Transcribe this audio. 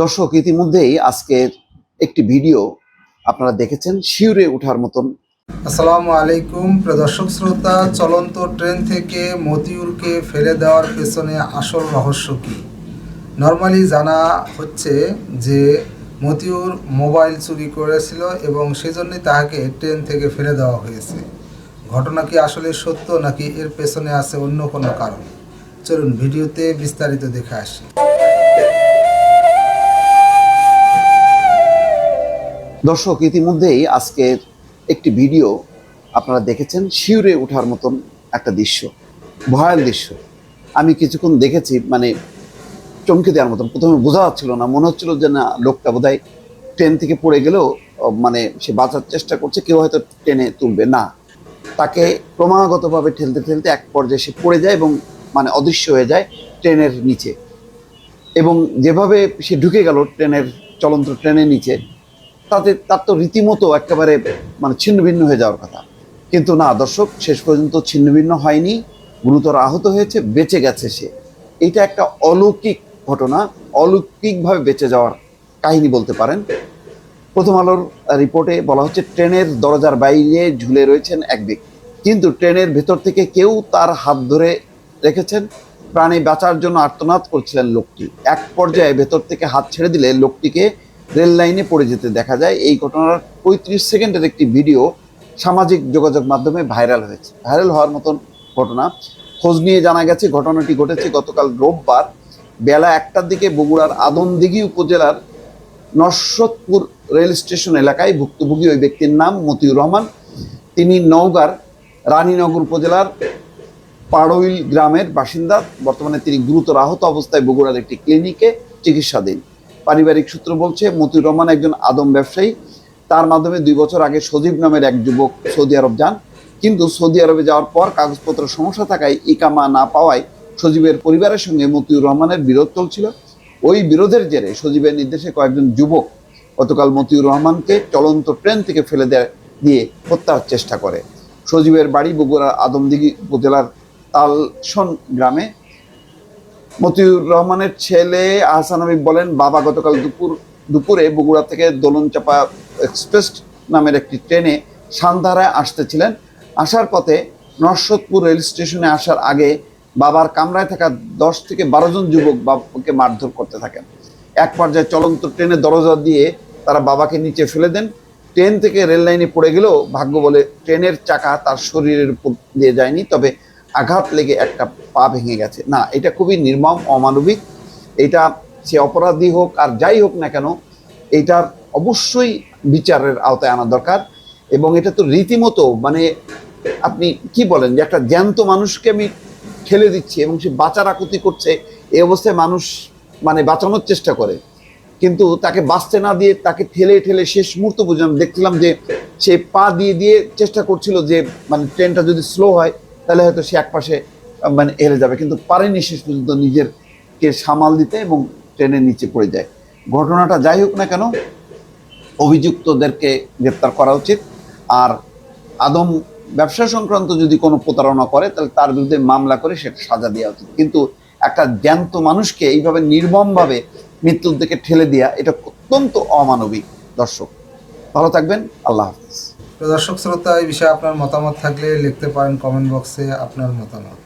দর্শক, ইতিমধ্যেই আজকের একটি ভিডিও আপনারা দেখেছেন, শিউরে ওঠার মতন। আসসালামু আলাইকুম প্রিয় দর্শক শ্রোতা, চলন্ত ট্রেন থেকে মতিউরকে ফেলে দেওয়ার পেছনে আসল রহস্য কী? নর্মালি জানা হচ্ছে যে মতিউর মোবাইল চুরি করেছিল এবং সেজন্যই তাহাকে ট্রেন থেকে ফেলে দেওয়া হয়েছে। ঘটনা কি আসলে সত্য নাকি এর পেছনে আছে অন্য কোনো কারণ? চলুন ভিডিওতে বিস্তারিত দেখে আসি। দর্শক, ইতিমধ্যেই আজকের একটি ভিডিও আপনারা দেখেছেন, শিউরে ওঠার মতন একটা দৃশ্য, ভয়াল দৃশ্য। আমি কিছুক্ষণ দেখেছি মানে চমকে দেওয়ার মতন। প্রথমে বোঝা যাচ্ছিল না, মনে হচ্ছিল যে না, লোকটা বোধহয় ট্রেন থেকে পড়ে গেলেও মানে সে বাঁচার চেষ্টা করছে, কেউ হয়তো টেনে তুলবে। না, তাকে ক্রমাগতভাবে ঠেলতে ঠেলতে এক পর্যায়ে সে পড়ে যায় এবং মানে অদৃশ্য হয়ে যায় ট্রেনের নিচে। এবং যেভাবে সে ঢুকে গেল ট্রেনের চলন্ত ট্রেনের নিচে তাতে তার তো রীতিমতো একেবারে মানে ছিন্নভিন্ন হয়ে যাওয়ার কথা। কিন্তু না, দর্শক, শেষ পর্যন্ত ছিন্নভিন্ন হয়নি, গুরুতর আহত হয়েছে, বেঁচে গেছে সে। এটা একটা অলৌকিক ঘটনা, অলৌকিকভাবে বেঁচে যাওয়ার কাহিনী বলতে পারেন। প্রথম আলোর রিপোর্টে বলা হচ্ছে, ট্রেনের দরজার বাইরে ঝুলে রয়েছেন এক ব্যক্তি। কিন্তু ট্রেনের ভেতর থেকে কেউ তার হাত ধরে রেখেছেন। প্রাণে বাঁচার জন্য আর্তনাদ করছিলেন লোকটি। এক পর্যায়ে ভেতর থেকে হাত ছেড়ে দিলে লোকটিকে রেল লাইনে পড়ে যেতে দেখা যায়। এই ঘটনার পঁয়ত্রিশ সেকেন্ডের একটি ভিডিও সামাজিক যোগাযোগ মাধ্যমে ভাইরাল হয়েছে। ভাইরাল হওয়ার মতন ঘটনা। খোঁজ নিয়ে জানা গেছে, ঘটনাটি ঘটেছে গতকাল রোববার বেলা একটার দিকে বগুড়ার আদমদিঘি উপজেলার নরসদপুর রেল স্টেশন এলাকায় ভুক্তভোগী ওই ব্যক্তির নাম মতিউর রহমান। তিনি নওগাঁর রানীনগর উপজেলার পাড়ইল গ্রামের বাসিন্দা। বর্তমানে তিনি গুরুতর আহত অবস্থায় বগুড়ার একটি ক্লিনিকে চিকিৎসাধীন। পারিবারিক সূত্র বলছে, মতিউর রহমান একজন আদম ব্যবসায়ী। তার মাধ্যমে দুই বছর আগে সজীব নামের এক যুবক সৌদি আরব যান। কিন্তু সৌদি আরবে যাওয়ার পর কাগজপত্র সমস্যা থাকায় ইকামা না পাওয়ায় সজীবের পরিবারের সঙ্গে মতিউর রহমানের বিরোধ চলছিল। ওই বিরোধের জেরে সজীবের নির্দেশে কয়েকজন যুবক গতকাল মতিউর রহমানকে চলন্ত ট্রেন থেকে ফেলে দেয় হত্যার চেষ্টা করে। সজীবের বাড়ি বগুড়ার আদমদিঘি উপজেলার তালসন গ্রামে মতিউর রহমানের ছেলে আহসান হাবিব বলেন, বাবা গতকাল দুপুর, দুপুরে বগুড়া থেকে দোলনচাপা এক্সপ্রেস নামের একটি ট্রেনে সান্ধারায় আসতেছিলেন। আসার পথে নরসদপুর রেল স্টেশনে আসার আগে বাবার কামরায় থাকা দশ থেকে বারো জন যুবক বাবাকে মারধর করতে থাকেন। এক পর্যায়ে চলন্ত ট্রেনের দরজা দিয়ে তারা বাবাকে নিচে ফেলে দেন। ট্রেন থেকে রেল লাইনে পড়ে গেলেও ভাগ্য বলে ট্রেনের চাকা তার শরীরের উপর দিয়ে যায়নি, তবে আঘাত লেগে একটা পা ভেঙে গেছে। না, এটা খুবই নির্মম, অমানবিক। এটা সে অপরাধী হোক আর যাই হোক না কেন, এটার অবশ্যই বিচারের আওতায় আনা দরকার। এবং এটা তো রীতিমতো মানে আপনি কি বলেন যে একটা জ্যান্ত মানুষকে আমি ঠেলে দিচ্ছি এবং সে বাঁচার আকুতি করছে এই অবস্থায় মানুষ মানে বাঁচানোর চেষ্টা করে। কিন্তু তাকে বাঁচতে না দিয়ে তাকে ঠেলে ঠেলে শেষ মুহূর্ত পর্যন্ত দেখছিলাম যে সে পা দিয়ে দিয়ে চেষ্টা করছিল যে মানে ট্রেনটা যদি স্লো হয় তাহলে হয়তো সে একপাশে মানে হেরে যাবে। কিন্তু পারেনি শেষ পর্যন্ত নিজেরকে সামাল দিতে এবং ট্রেনের নিচে পড়ে যায়। ঘটনাটা যাই হোক না কেন, অভিযুক্তদেরকে গ্রেপ্তার করা উচিত। আর আদম ব্যবসা সংক্রান্ত যদি কোনো প্রতারণা করে, তাহলে তার বিরুদ্ধে মামলা করে সেটা সাজা দেওয়া উচিত। কিন্তু একটা জ্যান্ত মানুষকে এইভাবে নির্মমভাবে মৃত্যুর দিকে ঠেলে দেওয়া এটা অত্যন্ত অমানবিক। দর্শক, ভালো থাকবেন। আল্লাহ হাফিজ। প্রিয় দর্শক শ্রোতা এই বিষয়ে আপনার মতামত থাকলে লিখতে পারেন কমেন্ট বক্সে আপনার মতামত।